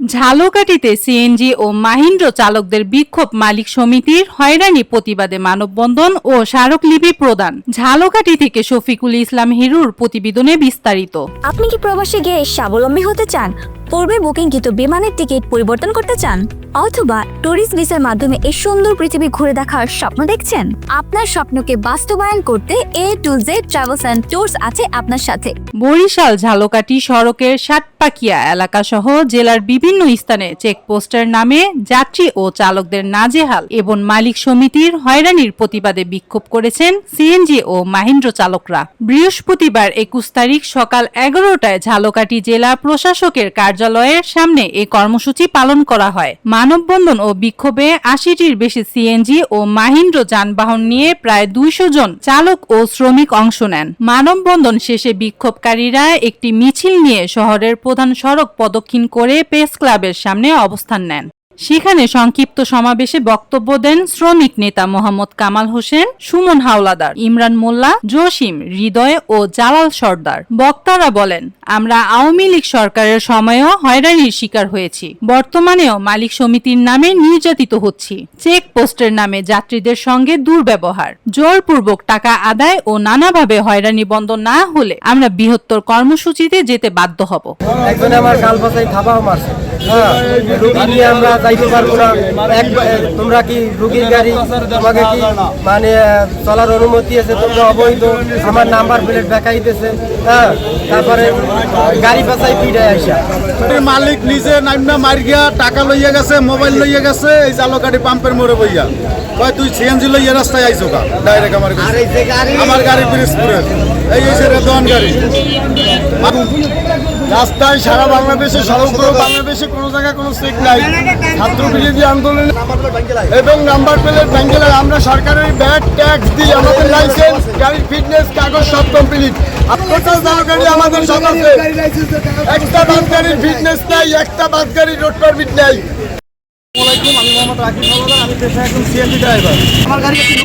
ঝালকাঠিতে CNG ও মাহিন্দ্র চালকদের বিক্ষোভ মালিক সমিতির হয়রানি প্রতিবাদে মানববন্ধন ও স্মারকলিপি প্রদান। ঝালকাঠি থেকে শফিকুল ইসলাম হিরুর প্রতিবেদনে বিস্তারিত। আপনি কি প্রবাসে গিয়ে স্বাবলম্বী হতে চান? পূর্বে বুকিংকৃত বিমানের টিকিট পরিবর্তন করতে চান? অথবা ট্যুরিস্ট ভিসার মাধ্যমে এই সুন্দর পৃথিবী ঘুরে দেখার স্বপ্ন দেখছেন? আপনার স্বপ্নকে বাস্তবায়ন করতে A to Z travels and tours আছে আপনার সাথে। বরিশাল ঝালকাঠি সড়কের সাতপাকিয়া এলাকাসহ জেলার বিভিন্ন স্থানে চেকপোস্টের নামে যাত্রী ও চালকদের নাজেহাল এবং মালিক সমিতির হয়রানির প্রতিবাদে বিক্ষোভ করেছেন সিএনজি ও মাহিন্দ্র চালকরা। বৃহস্পতিবার একুশ তারিখ সকাল এগারোটায় ঝালকাঠি জেলা প্রশাসকের কার্যালয়ের সামনে এই কর্মসূচি পালন করা হয়। মানববন্ধন ও বিক্ষোভে আশিটির বেশি সিএনজি ও মাহিন্দ্র যানবাহন নিয়ে প্রায় দুইশো জন চালক ও শ্রমিক অংশ নেন। মানববন্ধন শেষে বিক্ষোভকারীরা একটি মিছিল নিয়ে শহরের প্রধান সড়ক প্রদক্ষিণ করে প্রেস ক্লাবের সামনে অবস্থান নেন। সেখানে সংক্ষিপ্ত সমাবেশে বক্তব্য দেন শ্রমিক নেতা মোহাম্মদ কামাল হোসেন, সুমন হাওলাদার, ইমরান মোল্লা, জসিম, হৃদয় ও জালাল সর্দার। বক্তারা বলেন, আমরা আওয়ামী লীগ সরকারের সময়ও হয়রানির শিকার হয়েছি। বর্তমানেও মালিক সমিতির নামে নির্যাতিত হচ্ছি। চেক পোস্টের নামে যাত্রীদের সঙ্গে দুর্ব্যবহার। জোরপূর্বক টাকা আদায় ও নানাভাবে হয়রানি বন্ধ না হলে আমরা বৃহত্তর কর্মসূচিতে যেতে বাধ্য হব। আমার মারছে। হ্যাঁ। রুগী নিয়ে আমরা যাইতে পারব না। এক তোমরা কি রুগীর গাড়ি তোমাকে কি মানে চলার অনুমতি আছে? তোমরা অবৈধ। আমার নাম্বার প্লেট দেখাইতেছে। হ্যাঁ তারপরে গাড়ি পিড়ায় আইসা এর মালিক নিজে নাইমনা মার গিয়া টাকা লইয়া গেছে মোবাইল লইয়া গেছে এই জালকাটি পাম্পের মোড়ে বইয়া। কয় তুই সিএনজি লইয়া রাস্তায় আইসো কা ডাইরেক্ট আমার কাছে। আমার গাড়ি পিরিজপুরের এই এসে রেদওয়ান গাড়ি। রাস্তায় সারা বাংলাদেশে সর্বপুরো বাংলাদেশে কোনো জায়গায় কোনো চেক নাই। ছাত্র বিরোধী আন্দোলন এবং নাম্বার প্লেট ব্যাঙ্গেলার আমরা সরকারের ব্যাট ট্যাক্স দিই, আমাদের লাইসেন্স গাড়ির ফিটনেস কাগজ সব কমপ্লিট টোটাল গাড়ি আমাদের আছে। একটা বাস আমি মোহাম্মদ রাকিব আমি পেশায় একজন ড্রাইভার আমার গাড়ি একটি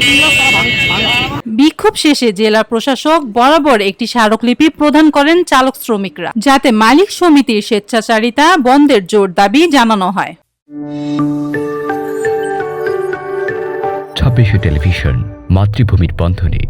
বিক্ষোভ শেষে জেলা প্রশাসক বরাবর একটি স্মারকলিপি প্রদান করেন চালক শ্রমিকরা, যাতে মালিক সমিতির স্বেচ্ছাচারিতা বন্ধের জোর দাবি জানানো হয়। ছাব্বিশে টেলিভিশন, মাতৃভূমির বন্ধনে।